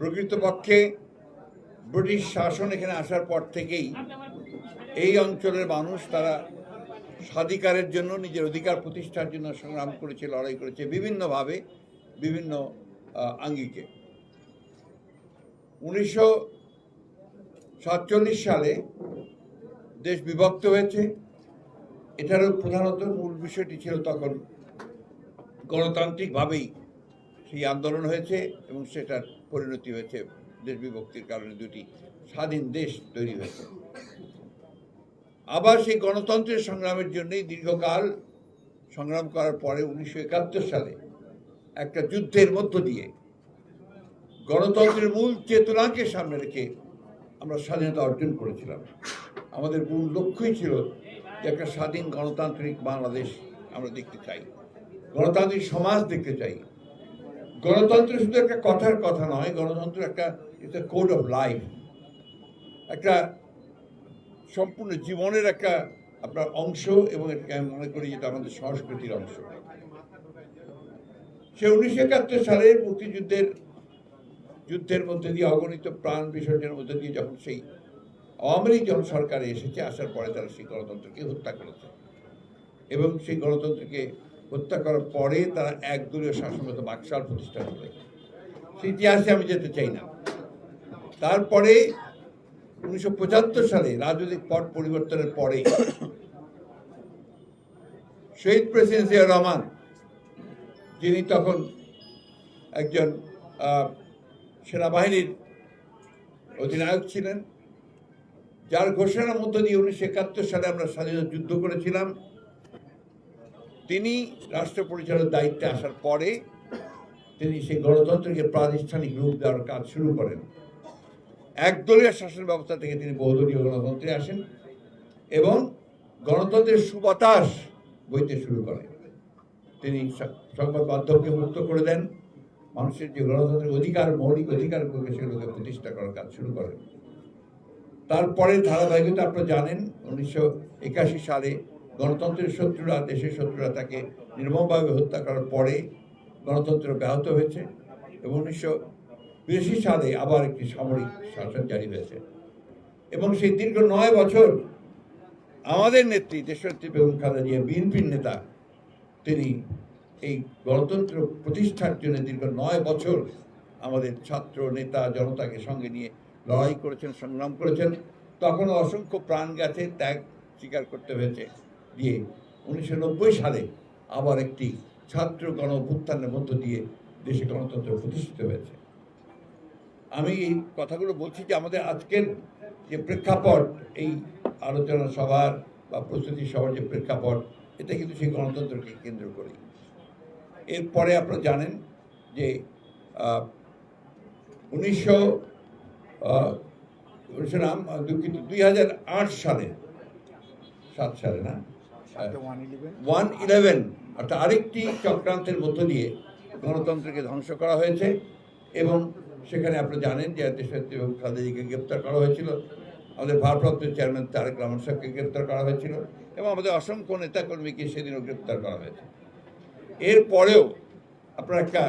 প্রকৃতপক্ষে ব্রিটিশ শাসন এখানে আসার পর থেকেই এই অঞ্চলের মানুষ তারা স্বাধিকারের জন্য, নিজের অধিকার প্রতিষ্ঠার জন্য সংগ্রাম করেছে, লড়াই করেছে বিভিন্নভাবে, বিভিন্ন আঙ্গিকে। উনিশশো সাতচল্লিশ সালে দেশ বিভক্ত হয়েছে। এটারও প্রধানত মূল বিষয়টি ছিল তখন গণতান্ত্রিকভাবেই সেই আন্দোলন হয়েছে এবং সেটার পরিণতি হয়েছে দেশ বিভক্তির কারণে দুটি স্বাধীন দেশ তৈরি হয়েছে। আবার সেই গণতন্ত্রের সংগ্রামের জন্যই দীর্ঘকাল সংগ্রাম করার পরে উনিশশো একাত্তর সালে একটা যুদ্ধের মধ্য দিয়ে গণতন্ত্রের মূল চেতনাকে সামনে রেখে আমরা স্বাধীনতা অর্জন করেছিলাম। আমাদের মূল লক্ষ্যই ছিল যে একটা স্বাধীন গণতান্ত্রিক বাংলাদেশ আমরা দেখতে চাই, গণতান্ত্রিক সমাজ দেখতে চাই। গণতন্ত্র শুধু একটা কথার কথা নয়, গণতন্ত্র একটা ইটস কোড অফ লাইফ একটা সম্পূর্ণ জীবনের একটা আপনার অংশ এবং এটাকে আমি মনে করি যেটা আমাদের সংস্কৃতির অংশ। সে উনিশশো একাত্তর সালের মুক্তিযুদ্ধের, যুদ্ধের মধ্যে দিয়ে অগণিত প্রাণ বিসর্জনের মধ্যে দিয়ে যখন সেই আওয়ামী লীগ যখন সরকারে এসেছে, আসার পরে তারা সেই গণতন্ত্রকে হত্যা করেছে। এবং সেই গণতন্ত্রকে হত্যা করার পরে তারা একদলীয় শাসনগত বাকশাল প্রতিষ্ঠা করে। সেই ইতিহাসে আমি যেতে চাই না। তারপরে উনিশশো পঁচাত্তর সালে রাজনৈতিক পট পরিবর্তনের পরে শহীদ প্রেসিডেন্ট জিয়া রহমান, যিনি তখন একজন সেনাবাহিনীর অধিনায়ক ছিলেন, যার ঘোষণার মধ্য দিয়ে উনিশশো একাত্তর সালে আমরা স্বাধীনতা যুদ্ধ করেছিলাম। তিনি রাষ্ট্র পরিচালনার দায়িত্বে আসার পরে তিনি সেই গণতন্ত্রকে প্রাতিষ্ঠানিক রূপ দেওয়ার কাজ শুরু করেন। একদলীয় শাসন ব্যবস্থা থেকে তিনি বহুদলীয় গণতন্ত্রে আসেন এবং গণতন্ত্রের সুবাতাস বইতে শুরু করেন। তিনি সংবাদ মাধ্যমকে মুক্ত করে দেন। মানুষের যে গণতন্ত্রের অধিকার, মৌলিক অধিকারগুলোকে সেগুলোকে প্রতিষ্ঠা করার কাজ শুরু করেন। তারপরে ধারাবাহিকতা আপনারা জানেন, উনিশশো একাশি সালে গণতন্ত্রের শত্রুরা, দেশের শত্রুরা তাকে নির্মমভাবে হত্যা করার পরে গণতন্ত্র ব্যাহত হয়েছে এবং উনিশশো বিরাশি সালে আবার একটি সামরিক শাসন জারি হয়েছে। এবং সেই দীর্ঘ নয় বছর আমাদের নেত্রী দেশনেত্রী বেগম খালেদা জিয়া, বিএনপির নেতা, তিনি এই গণতন্ত্র প্রতিষ্ঠার জন্য দীর্ঘ নয় বছর আমাদের ছাত্র নেতা, জনতাকে সঙ্গে নিয়ে লড়াই করেছেন, সংগ্রাম করেছেন। তখন অসংখ্য প্রাণ গেছে, ত্যাগ স্বীকার করতে হয়েছে। দিয়ে উনিশশো নব্বই সালে আবার একটি ছাত্র গণ অভ্যুত্থানের মধ্য দিয়ে দেশে গণতন্ত্র প্রতিষ্ঠিত হয়েছে। আমি এই কথাগুলো বলছি যে আমাদের আজকের যে প্রেক্ষাপট, এই আলোচনা সভার বা প্রস্তুতি সভার যে প্রেক্ষাপট, এটা কিন্তু সেই গণতন্ত্রকে কেন্দ্র করেই। এরপরে আপনারা জানেন যে উনিশশো দুঃখিত, দুই হাজার আট সালে, সাত সালে না? ওয়ান ইলেভেন অর্থাৎ আরেকটি চক্রান্তের মধ্য দিয়ে গণতন্ত্রকে ধ্বংস করা হয়েছে এবং সেখানে আপনারা জানেন যে দেশনেত্রী এবং খালেদাজিকে গ্রেপ্তার করা হয়েছিল। আমাদের ভারপ্রাপ্ত চেয়ারম্যান তারেক রহমান সাহেবকে গ্রেপ্তার করা হয়েছিল এবং আমাদের অসংখ্য নেতাকর্মীকে সেদিনও গ্রেপ্তার করা হয়েছে। এরপরেও আপনারা একটা